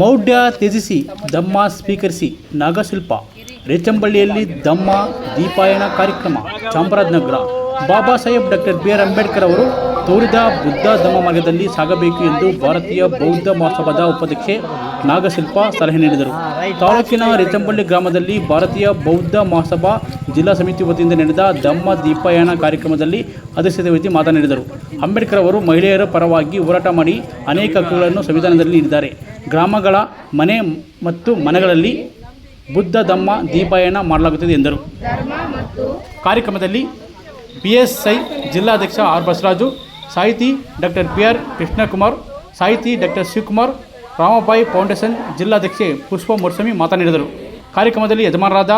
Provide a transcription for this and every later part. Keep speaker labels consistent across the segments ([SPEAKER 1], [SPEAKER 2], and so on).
[SPEAKER 1] ಮೌಢ್ಯ ತ್ಯಜಿಸಿ, ದಮ್ಮ ಸ್ವೀಕರಿಸಿ ನಾಗಶಿಲ್ಪ. ರೇಚಂಬಳ್ಳಿಯಲ್ಲಿ ದಮ್ಮ ದೀಪಾಯನ ಕಾರ್ಯಕ್ರಮ, Chamarajanagar. Baba Saheb doctor B R Ambedkar ಅವರು ತೋರಿದ ಬುದ್ಧ ಧಮ್ಮ ಮಾರ್ಗದಲ್ಲಿ ಸಾಗಬೇಕು ಎಂದು ಭಾರತೀಯ ಬೌದ್ಧ ಮಹಾಸಭಾದ ಉಪಾಧ್ಯಕ್ಷೆ ನಾಗಶಿಲ್ಪ ಸಲಹೆ ನೀಡಿದರು. ತಾಲೂಕಿನ ರೇಚಂಬಳ್ಳಿ ಗ್ರಾಮದಲ್ಲಿ ಭಾರತೀಯ ಬೌದ್ಧ ಮಹಾಸಭಾ ಜಿಲ್ಲಾ ಸಮಿತಿ ವತಿಯಿಂದ ನಡೆದ ಧಮ್ಮ ದೀಪಾಯನ ಕಾರ್ಯಕ್ರಮದಲ್ಲಿ ಅಧ್ಯಕ್ಷತೆ ವಹಿಸಿ ಮಾತನಾಡಿದರು. ಅಂಬೇಡ್ಕರ್ ಅವರು ಮಹಿಳೆಯರ ಪರವಾಗಿ ಹೋರಾಟ ಮಾಡಿ ಅನೇಕ ಹಕ್ಕುಗಳನ್ನು ಸಂವಿಧಾನದಲ್ಲಿ ನೀಡಿದ್ದಾರೆ. ಗ್ರಾಮಗಳ ಮನೆ ಮತ್ತು ಮನೆಗಳಲ್ಲಿ ಬುದ್ಧ ಧಮ್ಮ ದೀಪಾಯನ ಮಾಡಲಾಗುತ್ತದೆ ಎಂದರು. ಕಾರ್ಯಕ್ರಮದಲ್ಲಿ ಬಿ ಎಸ್ ಐ ಜಿಲ್ಲಾಧ್ಯಕ್ಷ ಆರ್ ಬಸವರಾಜು, ಸಾಹಿತಿ ಡಾಕ್ಟರ್ ಬಿ ಆರ್ ಕೃಷ್ಣಕುಮಾರ್, ಸಾಹಿತಿ ಡಾಕ್ಟರ್ ಶಿವಕುಮಾರ್, ರಾಮಬಾಯಿ ಫೌಂಡೇಶನ್ ಜಿಲ್ಲಾಧ್ಯಕ್ಷೆ ಪುಷ್ಪ ಮುರ್ಸಮಿ ಮಾತನಾಡಿದರು. ಕಾರ್ಯಕ್ರಮದಲ್ಲಿ ಯಜಮಾನರಾದ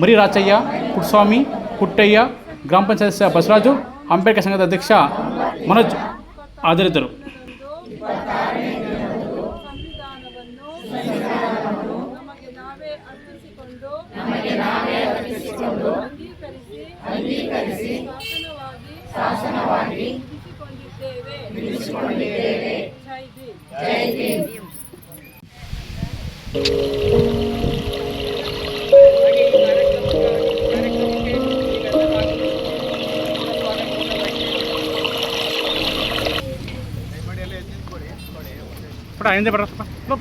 [SPEAKER 1] ಮರಿರಾಚಯ್ಯ, ಪುಟ್ಸ್ವಾಮಿ, ಪುಟ್ಟಯ್ಯ, ಗ್ರಾಮ ಪಂಚಾಯತ್ ಸದಸ್ಯ ಬಸವರಾಜು, ಅಂಬೇಡ್ಕರ್ ಸಂಘದ ಅಧ್ಯಕ್ಷ ಮನೋಜ್ ಹಾಜರಿದ್ದರು
[SPEAKER 2] ಸಂವಿಧಾನವನ್ನು ನಮಗೆ ನಾವೇ ಅರ್ಪಿಸಿಕೊಂಡು ನಮಗೆ ನಾವೇ ಅರ್ಪಿಸಿಕೊಂಡು ಅಂಗೀಕರಿಸಿ ಅಂಗೀಕರಿಸಿ ಶಾಸನವಾಗಿ ನಿಲ್ಲಿಸಿಕೊಂಡಿದ್ದೇವೆ. ಜೈ ಭೀಮ್.
[SPEAKER 1] ಹಿಂದೆ ಬರಪ್ಪ ಲೋ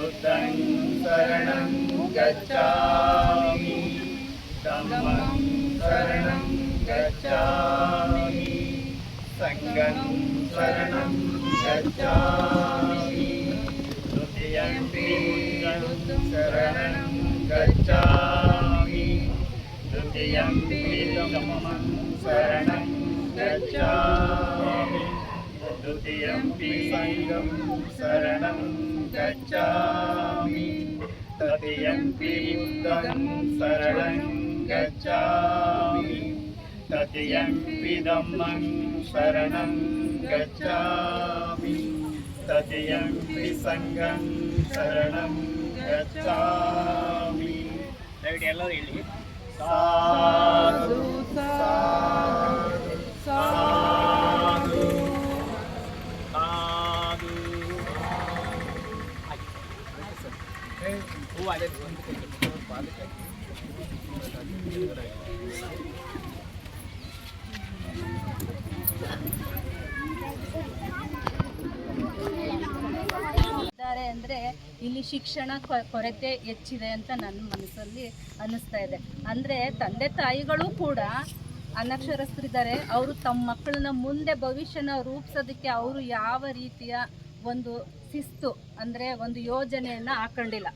[SPEAKER 2] बुद्धं शरणं गच्छामि धम्मं शरणं गच्छामि सङ्गं शरणं गच्छामि द्वितीयम्पि शरणं गच्छामि द्वितीयम्पि धम्मं शरणं गच्छामि द्वितीयम्पि सङ्गं शरणं गच्छामि तृतीयम्पि बुद्धं शरणं गच्छामि तृतीयम्पि धम्मं शरणं गच्छामि तृतीयम्पि सङ्गं शरणं गच्छामि ಎಲ್ಲರೂ ಹೇಳಿ ಸಾಧು ಸಾಧು ಸಾಧು ಸಾಧು
[SPEAKER 3] ಇದ್ದಾರೆ ಅಂದರೆ ಇಲ್ಲಿ ಶಿಕ್ಷಣ ಕೊರತೆ ಹೆಚ್ಚಿದೆ ಅಂತ ನನ್ನ ಮನಸ್ಸಲ್ಲಿ ಅನ್ನಿಸ್ತಾ ಇದೆ. ಅಂದರೆ ತಂದೆ ತಾಯಿಗಳು ಕೂಡ ಅನಕ್ಷರಸ್ಥರಿದ್ದಾರೆ. ಅವರು ತಮ್ಮ ಮಕ್ಕಳನ್ನ ಮುಂದೆ ಭವಿಷ್ಯನ ರೂಪಿಸೋದಕ್ಕೆ ಅವರು ಯಾವ ರೀತಿಯ ಒಂದು ಶಿಸ್ತು ಅಂದರೆ ಒಂದು ಯೋಜನೆಯನ್ನು ಹಾಕೊಂಡಿಲ್ಲ.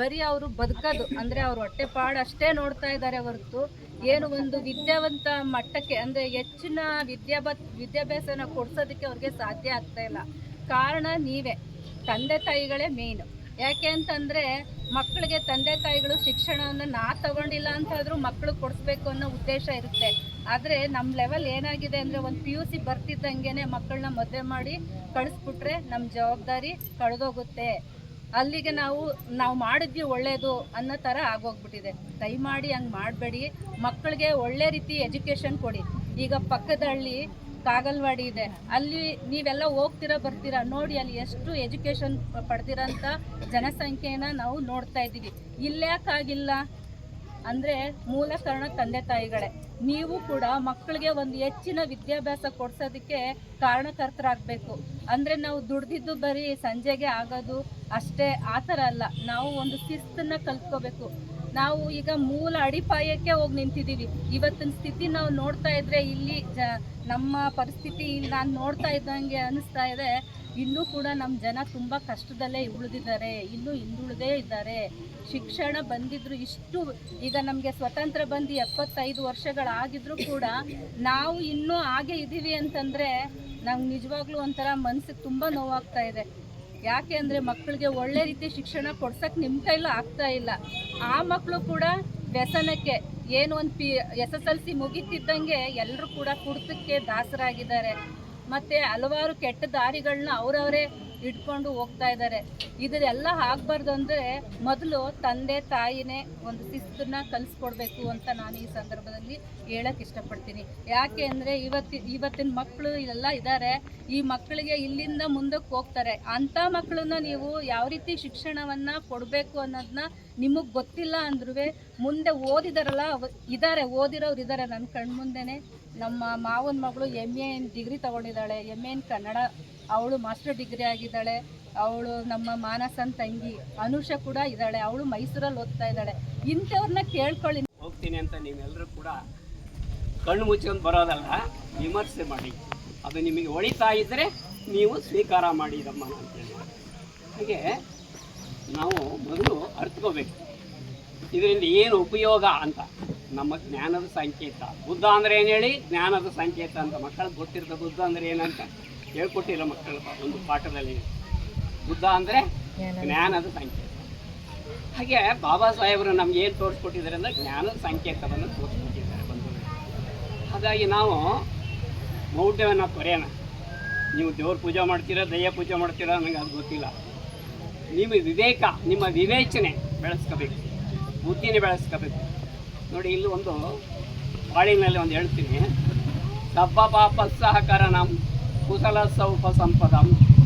[SPEAKER 3] ಬರೀ ಅವರು ಬದುಕೋದು ಅಂದರೆ ಅವ್ರ ಹೊಟ್ಟೆಪಾಡು ಅಷ್ಟೇ ನೋಡ್ತಾ ಇದ್ದಾರೆ ಹೊರತು ಏನು ಒಂದು ವಿದ್ಯಾವಂತ ಮಟ್ಟಕ್ಕೆ ಅಂದರೆ ಹೆಚ್ಚಿನ ವಿದ್ಯಾಭ ವಿದ್ಯಾಭ್ಯಾಸನ ಕೊಡ್ಸೋದಕ್ಕೆ ಅವ್ರಿಗೆ ಸಾಧ್ಯ ಆಗ್ತಾ ಇಲ್ಲ. ಕಾರಣ ನೀವೇ. ತಂದೆ ತಾಯಿಗಳೇ ಮೇಯ್ನು ಯಾಕೆ ಅಂತಂದರೆ ಮಕ್ಕಳಿಗೆ ತಂದೆ ತಾಯಿಗಳು ಶಿಕ್ಷಣವನ್ನು ನಾ ತಗೊಂಡಿಲ್ಲ ಅಂತಾದರೂ ಮಕ್ಕಳು ಕೊಡಿಸ್ಬೇಕು ಅನ್ನೋ ಉದ್ದೇಶ ಇರುತ್ತೆ. ಆದರೆ ನಮ್ಮ ಲೆವೆಲ್ ಏನಾಗಿದೆ ಅಂದರೆ ಒಂದು ಪಿ ಯು ಸಿ ಬರ್ತಿದ್ದಂಗೆ ಮಕ್ಕಳನ್ನ ಮದುವೆ ಮಾಡಿ ಕಳಿಸ್ಬಿಟ್ರೆ ನಮ್ಮ ಜವಾಬ್ದಾರಿ ಕಳೆದೋಗುತ್ತೆ. ಅಲ್ಲಿಗೆ ನಾವು ನಾವು ಮಾಡಿದ್ವಿ ಒಳ್ಳೆಯದು ಅನ್ನೋ ಥರ ಆಗೋಗ್ಬಿಟ್ಟಿದೆ. ದಯಮಾಡಿ ಹಂಗೆ ಮಾಡಬೇಡಿ. ಮಕ್ಕಳಿಗೆ ಒಳ್ಳೆ ರೀತಿ ಎಜುಕೇಷನ್ ಕೊಡಿ. ಈಗ ಪಕ್ಕದ ಹಳ್ಳಿ ಕಾಗಲ್ವಾಡಿ ಇದೆ. ಅಲ್ಲಿ ನೀವೆಲ್ಲ ಹೋಗ್ತೀರಾ, ಬರ್ತೀರಾ, ನೋಡಿ ಅಲ್ಲಿ ಎಷ್ಟು ಎಜುಕೇಷನ್ ಪಡೆದಿರೋಂಥ ಜನಸಂಖ್ಯೆನ ನಾವು ನೋಡ್ತಾ ಇದ್ದೀವಿ. ಇಲ್ಲ್ಯಾಕಾಗಿಲ್ಲ ಅಂದರೆ ಮೂಲ ಕಾರಣ ತಂದೆ ತಾಯಿಗಳೇ. ನೀವು ಕೂಡ ಮಕ್ಕಳಿಗೆ ಒಂದು ಹೆಚ್ಚಿನ ವಿದ್ಯಾಭ್ಯಾಸ ಕೊಡ್ಸೋದಕ್ಕೆ ಕಾರಣಕರ್ತರಾಗಬೇಕು. ಅಂದರೆ ನಾವು ದುಡ್ದಿದ್ದು ಬರೀ ಸಂಜೆಗೆ ಆಗೋದು ಅಷ್ಟೇ, ಆ ಥರ ಅಲ್ಲ. ನಾವು ಒಂದು ಶಿಸ್ತನ್ನ ಕಲ್ತ್ಕೋಬೇಕು. ನಾವು ಈಗ ಮೂಲ ಅಡಿಪಾಯಕ್ಕೆ ಹೋಗಿ ನಿಂತಿದ್ದೀವಿ. ಇವತ್ತಿನ ಸ್ಥಿತಿ ನಾವು ನೋಡ್ತಾ ಇದ್ರೆ ಇಲ್ಲಿ ಜ, ನಮ್ಮ ಪರಿಸ್ಥಿತಿ ನಾನು ನೋಡ್ತಾ ಇದ್ದಂಗೆ ಅನಿಸ್ತಾ ಇದೆ. ಇನ್ನೂ ಕೂಡ ನಮ್ಮ ಜನ ತುಂಬ ಕಷ್ಟದಲ್ಲೇ ಉಳಿದಿದ್ದಾರೆ. ಇನ್ನೂ ಹಿಂದುಳಿದೇ ಇದ್ದಾರೆ. ಶಿಕ್ಷಣ ಬಂದಿದ್ರು ಇಷ್ಟು, ಈಗ ನಮಗೆ ಸ್ವತಂತ್ರ ಬಂದು ಎಪ್ಪತ್ತೈದು ವರ್ಷಗಳಾಗಿದ್ರೂ ಕೂಡ ನಾವು ಇನ್ನೂ ಹಾಗೆ ಇದ್ದೀವಿ ಅಂತಂದರೆ ನಮ್ಗೆ ನಿಜವಾಗ್ಲೂ ಒಂಥರ ಮನಸ್ಸಿಗೆ ತುಂಬ ನೋವಾಗ್ತಾ ಇದೆ. ಯಾಕೆ ಅಂದರೆ ಮಕ್ಕಳಿಗೆ ಒಳ್ಳೆ ರೀತಿ ಶಿಕ್ಷಣ ಕೊಡ್ಸೋಕ್ಕೆ ನಿಮ್ಮ ಕೈಲೂ ಆಗ್ತಾ ಇಲ್ಲ. ಆ ಮಕ್ಕಳು ಕೂಡ ವ್ಯಸನಕ್ಕೆ, ಏನು ಒಂದು P, S S L C ಮುಗಿತಿದ್ದಂಗೆ ಎಲ್ಲರೂ ಕೂಡ ಕುಡ್ತಕ್ಕೆ ದಾಸರಾಗಿದ್ದಾರೆ. ಮತ್ತು ಹಲವಾರು ಕೆಟ್ಟ ದಾರಿಗಳನ್ನ ಅವರವರೇ ಇಟ್ಕೊಂಡು ಹೋಗ್ತಾ ಇದ್ದಾರೆ. ಇದೆಲ್ಲ ಆಗಬಾರ್ದು ಅಂದರೆ ಮೊದಲು ತಂದೆ, ತಾಯಿನೇ ಒಂದು ಶಿಸ್ತನ್ನ ಕಲಿಸ್ಕೊಡ್ಬೇಕು ಅಂತ ನಾನು ಈ ಸಂದರ್ಭದಲ್ಲಿ ಹೇಳಕ್ಕೆ ಇಷ್ಟಪಡ್ತೀನಿ. ಯಾಕೆ ಅಂದರೆ ಇವತ್ತಿ, ಇವತ್ತಿನ ಮಕ್ಕಳು ಎಲ್ಲ ಇದ್ದಾರೆ. ಈ ಮಕ್ಕಳಿಗೆ ಇಲ್ಲಿಂದ ಮುಂದಕ್ಕೆ ಹೋಗ್ತಾರೆ. ಅಂಥ ಮಕ್ಕಳನ್ನ ನೀವು ಯಾವ ರೀತಿ ಶಿಕ್ಷಣವನ್ನು ಕೊಡಬೇಕು ಅನ್ನೋದನ್ನ ನಿಮಗೆ ಗೊತ್ತಿಲ್ಲ ಅಂದ್ರೂ ಮುಂದೆ ಓದಿದಾರಲ್ಲ ಇದ್ದಾರೆ ಓದಿರೋರು ಇದ್ದಾರೆ ನನ್ನ ಕಣ್ಮುಂದೆನೇ ನಮ್ಮ ಮಾವನ ಮಗಳು ಎಂ ಎ ಡಿಗ್ರಿ ತಗೊಂಡಿದ್ದಾಳೆ. ಎಂ ಎನ್ ಕನ್ನಡ ಅವಳು ಮಾಸ್ಟರ್ ಡಿಗ್ರಿ ಆಗಿದ್ದಾಳೆ, ಅವಳು ನಮ್ಮ ಮಾನಸನ್ ತಂಗಿ ಅನುಷ ಕೂಡ ಇದ್ದಾಳೆ, ಅವಳು ಮೈಸೂರಲ್ಲಿ ಓದ್ತಾ ಇದ್ದಾಳೆ. ಇಂಥವ್ರನ್ನ ಕೇಳ್ಕೊಳ್ಳಿ.
[SPEAKER 4] ಹೋಗ್ತೀನಿ ಅಂತ ನೀವೆಲ್ಲರೂ ಕೂಡ ಕಣ್ಣು ಮುಚ್ಕೊಂಡು ಬರೋದಲ್ಲ, ವಿಮರ್ಶೆ ಮಾಡಿ. ಅದು ನಿಮಗೆ ಒಳಿತಾ ಇದ್ದರೆ ನೀವು ಸ್ವೀಕಾರ ಮಾಡಿ ಇದಮ್ಮ ಅಂತೇಳಿ ಹಾಗೆ ನಾವು ಮೊದಲು ಅರ್ಥಕೋಬೇಕು ಇದರಿಂದ ಏನು ಉಪಯೋಗ ಅಂತ? ನಮ್ಮ ಜ್ಞಾನದ ಸಂಕೇತ. ಬುದ್ಧ ಅಂದರೆ ಏನು ಹೇಳಿ? ಜ್ಞಾನದ ಸಂಕೇತ ಅಂತ. ಮಕ್ಕಳಿಗೆ ಗೊತ್ತಿರ್ತದೆ ಬುದ್ಧ ಅಂದರೆ ಏನಂತ? ಹೇಳ್ಕೊಟ್ಟಿಲ್ಲ ಮಕ್ಕಳ ಒಂದು ಪಾಠದಲ್ಲಿ. ಬುದ್ಧ ಅಂದರೆ ಜ್ಞಾನದ ಸಂಕೇತ. ಹಾಗೆ ಬಾಬಾ ಸಾಹೇಬರು ನಮ್ಗೆ ಏನು ತೋರಿಸ್ಕೊಟ್ಟಿದ್ದಾರೆ ಅಂದರೆ ಜ್ಞಾನದ ಸಂಕೇತವನ್ನು ತೋರಿಸ್ಕೊಟ್ಟಿದ್ದಾರೆ ಬಂದು ಹಾಗಾಗಿ ನಾವು ಮೌಢ್ಯವನ್ನು ತೊರೆಯೋಣ. ನೀವು ದೇವ್ರ ಪೂಜೆ ಮಾಡ್ತೀರಾ ದಯ್ಯ ಪೂಜೆ ಮಾಡ್ತೀರಾ ನನಗೆ ಅದು ಗೊತ್ತಿಲ್ಲ. ನಿಮ್ಮ ವಿವೇಕ ನಿಮ್ಮ ವಿವೇಚನೆ ಬೆಳೆಸ್ಕೋಬೇಕು. ಬುದ್ಧಿನೇ ಬೆಳೆಸ್ಕೋಬೇಕು. ನೋಡಿ ಇಲ್ಲಿ ಒಂದು ಬಾಳಿನಲ್ಲಿ ಒಂದು ಹೇಳ್ತೀನಿ. ಸಬ್ಬ ಪಾಪ ಸಹಕಾರ ನಮ್ಮ ಕುಶಲ ಸೌಪ ಸಂಪದ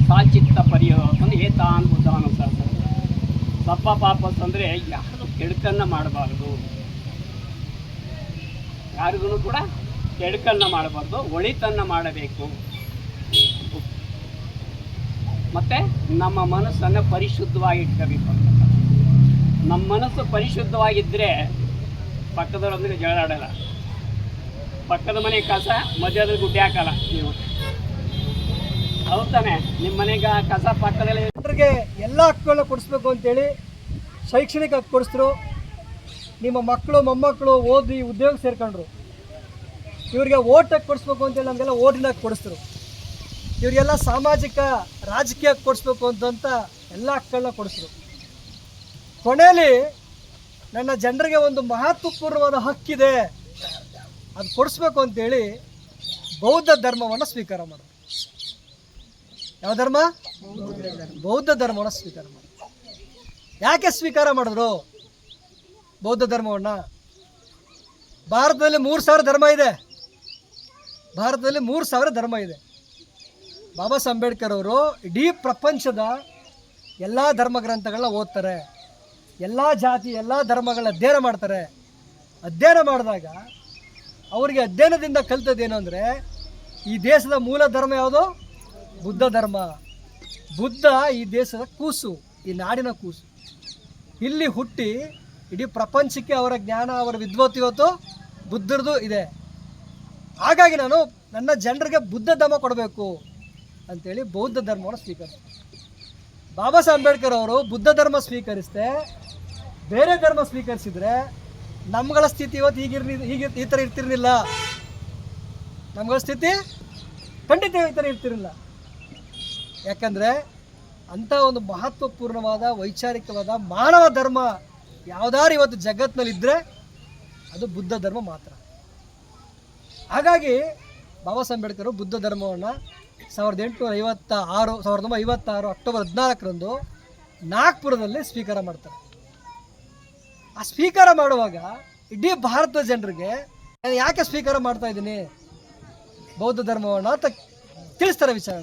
[SPEAKER 4] ಸಾಚಿತ್ತ ಪರಿಯೋಗವನ್ನು ಏತಾನ್ ಬುದ್ಧಾನು ಸಪ್ಪ ಪಾಪಸ್ ಅಂದರೆ ಯಾರು ಕೆಡುಕನ್ನು ಮಾಡಬಾರ್ದು. ಯಾರಿಗೂ ಕೂಡ ಕೆಡುಕನ್ನು ಮಾಡಬಾರ್ದು, ಒಳಿತನ್ನು ಮಾಡಬೇಕು. ಮತ್ತು ನಮ್ಮ ಮನಸ್ಸನ್ನು ಪರಿಶುದ್ಧವಾಗಿ ಇಟ್ಕೋಬೇಕು ಅಂತ. ನಮ್ಮ ಮನಸ್ಸು ಪರಿಶುದ್ಧವಾಗಿದ್ದರೆ ಪಕ್ಕದವರೊಂದಿಗೆ ಜಗಳಾಡಲ್ಲ. ಪಕ್ಕದ ಮನೆ ಕಸ, ಮಧ್ಯದಲ್ಲಿ ಗುಡ್ಡೆ ಹಾಕಲ್ಲ ನೀವು. ಹೌದ್ ತಾನೆ. ನಿಮ್ಮ ಮನೆಗೆ ಕಸ ಪಕ್ಕದಲ್ಲಿ
[SPEAKER 5] ಜನರಿಗೆ ಎಲ್ಲ ಹಕ್ಕುಗಳನ್ನ ಕೊಡಿಸ್ಬೇಕು ಅಂತೇಳಿ ಶೈಕ್ಷಣಿಕ ಹಕ್ಕು ಕೊಡಿಸಿದ್ರು. ನಿಮ್ಮ ಮಕ್ಕಳು, ಮೊಮ್ಮಕ್ಕಳು ಓದಿ ಉದ್ಯೋಗ ಸೇರ್ಕೊಂಡ್ರು. ಇವರಿಗೆ ಓಟ್ ಹಕ್ಕು ಕೊಡಿಸ್ಬೇಕು ಅಂತೇಳಿ ನಮಗೆಲ್ಲ ಓಟಿನ ಹಕ್ಕು ಕೊಡಿಸಿದ್ರು. ಇವರಿಗೆಲ್ಲ ಸಾಮಾಜಿಕ, ರಾಜಕೀಯ ಕೊಡಿಸ್ಬೇಕು ಅಂತಂತ ಎಲ್ಲ ಹಕ್ಕುಗಳನ್ನ ಕೊಡಿಸ್ರು ಕೊನೆಯಲ್ಲಿ ನನ್ನ ಜನರಿಗೆ ಒಂದು ಮಹತ್ವಪೂರ್ಣವಾದ ಹಕ್ಕಿದೆ. ಅದು ಕೊಡಿಸ್ಬೇಕು ಅಂತೇಳಿ ಬೌದ್ಧ ಧರ್ಮವನ್ನು ಸ್ವೀಕಾರ ಮಾಡಿದ್ರು ಯಾವ ಧರ್ಮ? ಬೌದ್ಧ ಧರ್ಮವನ್ನು ಸ್ವೀಕಾರ ಮಾಡಿದ್ರು ಯಾಕೆ ಸ್ವೀಕಾರ ಮಾಡಿದ್ರು ಬೌದ್ಧ ಧರ್ಮವನ್ನು? ಭಾರತದಲ್ಲಿ ಮೂರು ಸಾವಿರ ಧರ್ಮ ಇದೆ. ಭಾರತದಲ್ಲಿ ಮೂರು ಸಾವಿರ ಧರ್ಮ ಇದೆ. ಬಾಬಾ ಅಂಬೇಡ್ಕರ್ ಅವರು ಇಡೀ ಪ್ರಪಂಚದ ಎಲ್ಲ ಧರ್ಮ ಗ್ರಂಥಗಳನ್ನ ಓದ್ತಾರೆ. ಎಲ್ಲ ಜಾತಿ, ಎಲ್ಲ ಧರ್ಮಗಳ ಅಧ್ಯಯನ ಮಾಡ್ತಾರೆ. ಅಧ್ಯಯನ ಮಾಡಿದಾಗ ಅವರಿಗೆ ಅಧ್ಯಯನದಿಂದ ಕಲಿತದ್ದೇನು ಅಂದರೆ ಈ ದೇಶದ ಮೂಲ ಧರ್ಮ ಯಾವುದು? ಬುದ್ಧ ಧರ್ಮ. ಬುದ್ಧ ಈ ದೇಶದ ಕೂಸು, ಈ ನಾಡಿನ ಕೂಸು. ಇಲ್ಲಿ ಹುಟ್ಟಿ ಇಡೀ ಪ್ರಪಂಚಕ್ಕೆ ಅವರ ಜ್ಞಾನ, ಅವರ ವಿದ್ವತ್ ಇವತ್ತು ಬುದ್ಧರದು ಇದೆ. ಹಾಗಾಗಿ ನಾನು ನನ್ನ ಜನರಿಗೆ ಬುದ್ಧ ಧರ್ಮ ಕೊಡಬೇಕು ಅಂತೇಳಿ ಬೌದ್ಧ ಧರ್ಮವನ್ನು ಸ್ವೀಕರಿಸಿದೆ ಬಾಬಾ ಸಾಹೇಬ್ ಅಂಬೇಡ್ಕರ್ ಅವರು ಬುದ್ಧ ಧರ್ಮ ಸ್ವೀಕರಿಸಿದೆ, ಬೇರೆ ಧರ್ಮ ಸ್ವೀಕರಿಸಿದ್ರೆ ನಮ್ಗಳ ಸ್ಥಿತಿ ಇವತ್ತು ಈಗಿರ್ಲಿ, ಈಗ, ಈ ಥರ ಇರ್ತಿರ್ಲಿಲ್ಲ. ನಮ್ಗಳ ಸ್ಥಿತಿ ಖಂಡಿತ ಈ ಥರ ಇರ್ತಿರಲಿಲ್ಲ. ಯಾಕಂದರೆ ಅಂಥ ಒಂದು ಮಹತ್ವಪೂರ್ಣವಾದ, ವೈಚಾರಿಕವಾದ ಮಾನವ ಧರ್ಮ ಯಾವ್ದಾರು ಇವತ್ತು ಜಗತ್ತಿನಲ್ಲಿದ್ದರೆ ಅದು ಬುದ್ಧ ಧರ್ಮ ಮಾತ್ರ. ಹಾಗಾಗಿ ಬಾಬಾ ಸಾಹೇಬ್ ಬುದ್ಧ ಧರ್ಮವನ್ನು ಸಾವಿರದ ಎಂಟುನೂರ ಐವತ್ತ ಆರು ಸಾವಿರದ ಒಂಬೈನೂರ ಐವತ್ತಾರು ಅಕ್ಟೋಬರ್ ಹದಿನಾಲ್ಕರಂದು ನಾಗ್ಪುರದಲ್ಲಿ ಸ್ವೀಕಾರ ಮಾಡ್ತಾರೆ. ಆ ಸ್ವೀಕಾರ ಮಾಡುವಾಗ ಇಡೀ ಭಾರತದ ಜನರಿಗೆ, ನಾನು ಯಾಕೆ ಸ್ವೀಕಾರ ಮಾಡ್ತಾ ಇದ್ದೀನಿ? ಬೌದ್ಧ ಧರ್ಮವನ್ನು ಅಂತ ತಿಳಿಸ್ತಾರೆ ವಿಚಾರ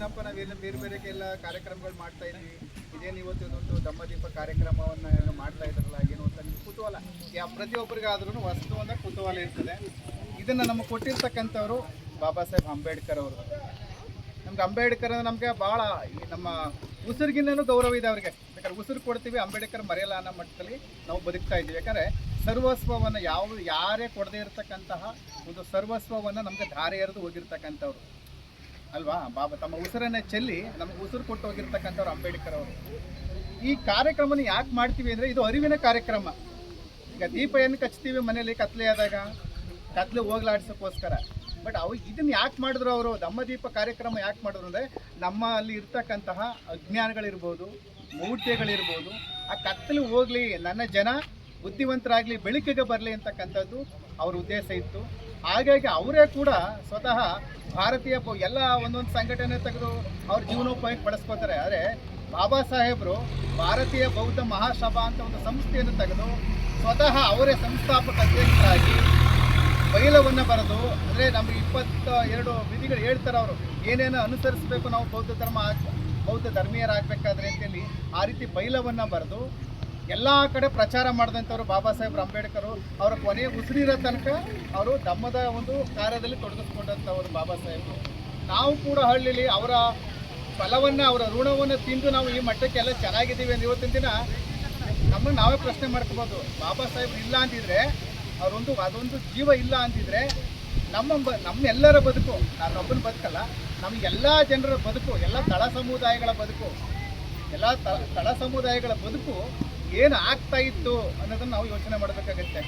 [SPEAKER 6] ಏನಪ್ಪ, ನಾವೇನು ಬೇರೆ ಬೇರೆ ಎಲ್ಲ ಕಾರ್ಯಕ್ರಮಗಳು ಮಾಡ್ತಾ ಇದ್ವಿ. ಇದೇನು ಇವತ್ತು ಇದೊಂದು ದಮ್ಮದೀಪ ಕಾರ್ಯಕ್ರಮವನ್ನು ಏನು ಮಾಡ್ತಾ ಇದ್ರಲ್ಲ ಏನು ಅಂತ ನಿಮ್ಗೆ ಕುತೂಹಲ? ಯಾ ಪ್ರತಿಯೊಬ್ಬರಿಗಾದ್ರೂ ವಸ್ತು ಅಂದ್ರೆ ಕುತೂಹಲ ಇರ್ತದೆ. ಇದನ್ನು ನಮಗೆ ಕೊಟ್ಟಿರ್ತಕ್ಕಂಥವ್ರು ಬಾಬಾ ಸಾಹೇಬ್ ಅಂಬೇಡ್ಕರ್ ಅವರು. ನಮ್ಗೆ ಅಂಬೇಡ್ಕರ್ ಅಂದ್ರೆ ನಮಗೆ ಭಾಳ ನಮ್ಮ ಉಸಿರಿಗಿನ್ನೂ ಗೌರವ ಇದೆ ಅವರಿಗೆ. ಯಾಕಂದ್ರೆ ಉಸಿರು ಕೊಡ್ತೀವಿ, ಅಂಬೇಡ್ಕರ್ ಮರೆಯಲ್ಲ ಅನ್ನೋ ಮಟ್ಟದಲ್ಲಿ ನಾವು ಬದುಕ್ತಾ ಇದ್ದೀವಿ. ಯಾಕಂದರೆ ಸರ್ವಸ್ವವನ್ನು ಯಾವ ಯಾರೇ ಕೊಡದೇ ಇರತಕ್ಕಂತಹ ಒಂದು ಸರ್ವಸ್ವವನ್ನು ನಮಗೆ ಧಾರೆ ಎರೆದು ಹೋಗಿರ್ತಕ್ಕಂಥವ್ರು. ಅಲ್ವಾ? ಬಾಬಾ, ತಮ್ಮ ಉಸಿರನ್ನೇ ಚೆಲ್ಲಿ ನಮಗೆ ಉಸಿರು ಕೊಟ್ಟು ಹೋಗಿರ್ತಕ್ಕಂಥವ್ರು ಅಂಬೇಡ್ಕರ್ ಅವರು. ಈ ಕಾರ್ಯಕ್ರಮನ ಯಾಕೆ ಮಾಡ್ತೀವಿ ಅಂದರೆ ಇದು ಅರಿವಿನ ಕಾರ್ಯಕ್ರಮ. ಈಗ ದೀಪ ಏನು ಕಚ್ತೀವಿ ಮನೇಲಿ ಕತ್ಲೆ ಆದಾಗ? ಕತ್ಲೆ ಹೋಗ್ಲಾಡ್ಸೋಕ್ಕೋಸ್ಕರ. ಬಟ್ ಅವು ಇದನ್ನ ಯಾಕೆ ಮಾಡಿದ್ರು ಅವರು? ದಮ್ಮದೀಪ ಕಾರ್ಯಕ್ರಮ ಯಾಕೆ ಮಾಡಿದ್ರು ಅಂದರೆ ನಮ್ಮಲ್ಲಿ ಇರ್ತಕ್ಕಂತಹ ಅಜ್ಞಾನಗಳಿರ್ಬೋದು ಮೂಢ್ಯಗಳಿರ್ಬೋದು ಆ ಕತ್ತಲು ಹೋಗಲಿ, ನನ್ನ ಜನ ಬುದ್ಧಿವಂತರಾಗಲಿ ಬೆಳಕಿಗೆ ಬರಲಿ ಅಂತಕ್ಕಂಥದ್ದು ಅವ್ರ ಉದ್ದೇಶ ಇತ್ತು. ಹಾಗಾಗಿ ಅವರೇ ಕೂಡ ಸ್ವತಃ ಭಾರತೀಯ ಎಲ್ಲ ಒಂದೊಂದು ಸಂಘಟನೆ ತೆಗೆದು ಅವ್ರ ಜೀವನೋಪಾಯಕ್ಕೆ ಬಳಸ್ಕೋತಾರೆ. ಆದರೆ ಬಾಬಾ ಸಾಹೇಬರು ಭಾರತೀಯ ಬೌದ್ಧ ಮಹಾಸಭಾ ಅಂತ ಒಂದು ಸಂಸ್ಥೆಯನ್ನು ತೆಗೆದು ಸ್ವತಃ ಅವರೇ ಸಂಸ್ಥಾಪಕ ಅಧ್ಯಕ್ಷರಾಗಿ ಬೈಲವನ್ನು ಬರೆದು, ಅಂದರೆ ನಮಗೆ ಇಪ್ಪತ್ತ ಎರಡು ವಿಧಿಗಳು ಹೇಳ್ತಾರೆ ಅವರು. ಏನೇನು ಅನುಸರಿಸಬೇಕು ನಾವು ಬೌದ್ಧ ಧರ್ಮ ಬೌದ್ಧ ಧರ್ಮೀಯರಾಗಬೇಕಾದ್ರೆ ಅಂತೇಳಿ ಆ ರೀತಿ ಬೈಲವನ್ನು ಬರೆದು ಎಲ್ಲ ಕಡೆ ಪ್ರಚಾರ ಮಾಡಿದಂಥವ್ರು ಬಾಬಾ ಸಾಹೇಬ್ ಅಂಬೇಡ್ಕರ್, ಅವರ ಕೊನೆಯ ಉಸಿರಿರೋ ತನಕ ಅವರು ತಮ್ಮದ ಒಂದು ಕಾರ್ಯದಲ್ಲಿ ತೊಡಗಿಸ್ಕೊಂಡಂಥವ್ರು ಬಾಬಾ ಸಾಹೇಬರು. ನಾವು ಕೂಡ ಹಳ್ಳಿಲಿ ಅವರ ಫಲವನ್ನು ಅವರ ಋಣವನ್ನು ತಿಂದು ನಾವು ಈ ಮಟ್ಟಕ್ಕೆಲ್ಲ ಚೆನ್ನಾಗಿದ್ದೀವಿ ಅಂತ ಇವತ್ತಿನ ದಿನ ನಮ್ಮನ್ನು ನಾವೇ ಪ್ರಶ್ನೆ ಮಾಡ್ಕೋಬೋದು. ಬಾಬಾ ಸಾಹೇಬ್ ಇಲ್ಲ ಅಂದಿದ್ರೆ, ಅವರೊಂದು, ಅದೊಂದು ಜೀವ ಇಲ್ಲ ಅಂದಿದ್ರೆ ನಮ್ಮ ಬ, ನಮ್ಮೆಲ್ಲರ ಬದುಕು ನಾನೊಬ್ಬನ ಬದುಕಲ್ಲ, ನಮಗೆಲ್ಲ ಜನರ ಬದುಕು, ಎಲ್ಲ ತಳ ಸಮುದಾಯಗಳ ಬದುಕು, ಎಲ್ಲ ತಳ ಸಮುದಾಯಗಳ ಬದುಕು ಏನು ಆಗ್ತಾ ಇತ್ತು ಅನ್ನೋದನ್ನು ನಾವು ಯೋಚನೆ ಮಾಡಬೇಕಾಗತ್ತೆ.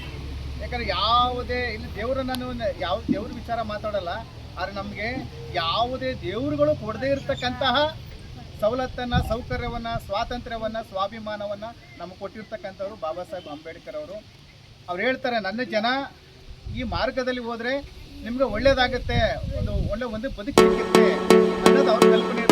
[SPEAKER 6] ಯಾಕಂದರೆ ಯಾವುದೇ, ಇಲ್ಲಿ ದೇವರನ್ನ ನಾನು ಯಾವ, ದೇವ್ರ ವಿಚಾರ ಮಾತಾಡಲ್ಲ, ಆದರೆ ನಮಗೆ ಯಾವುದೇ ದೇವರುಗಳು ಕೊಡದೇ ಇರತಕ್ಕಂತಹ ಸವಲತ್ತನ್ನು, ಸೌಕರ್ಯವನ್ನು, ಸ್ವಾತಂತ್ರ್ಯವನ್ನು, ಸ್ವಾಭಿಮಾನವನ್ನು ನಮಗೆ ಕೊಟ್ಟಿರ್ತಕ್ಕಂಥವ್ರು ಬಾಬಾ ಸಾಹೇಬ್ ಅಂಬೇಡ್ಕರ್ ಅವರು. ಅವ್ರು ಹೇಳ್ತಾರೆ, ನನ್ನ ಜನ ಈ ಮಾರ್ಗದಲ್ಲಿ ಹೋದರೆ ನಿಮಗೆ ಒಳ್ಳೆಯದಾಗುತ್ತೆ ಒಂದು ಒಳ್ಳೆ, ಒಂದು ಬದುಕಿರುತ್ತೆ ಅನ್ನೋದು ಅವ್ರ ಕಲ್ಪನೆ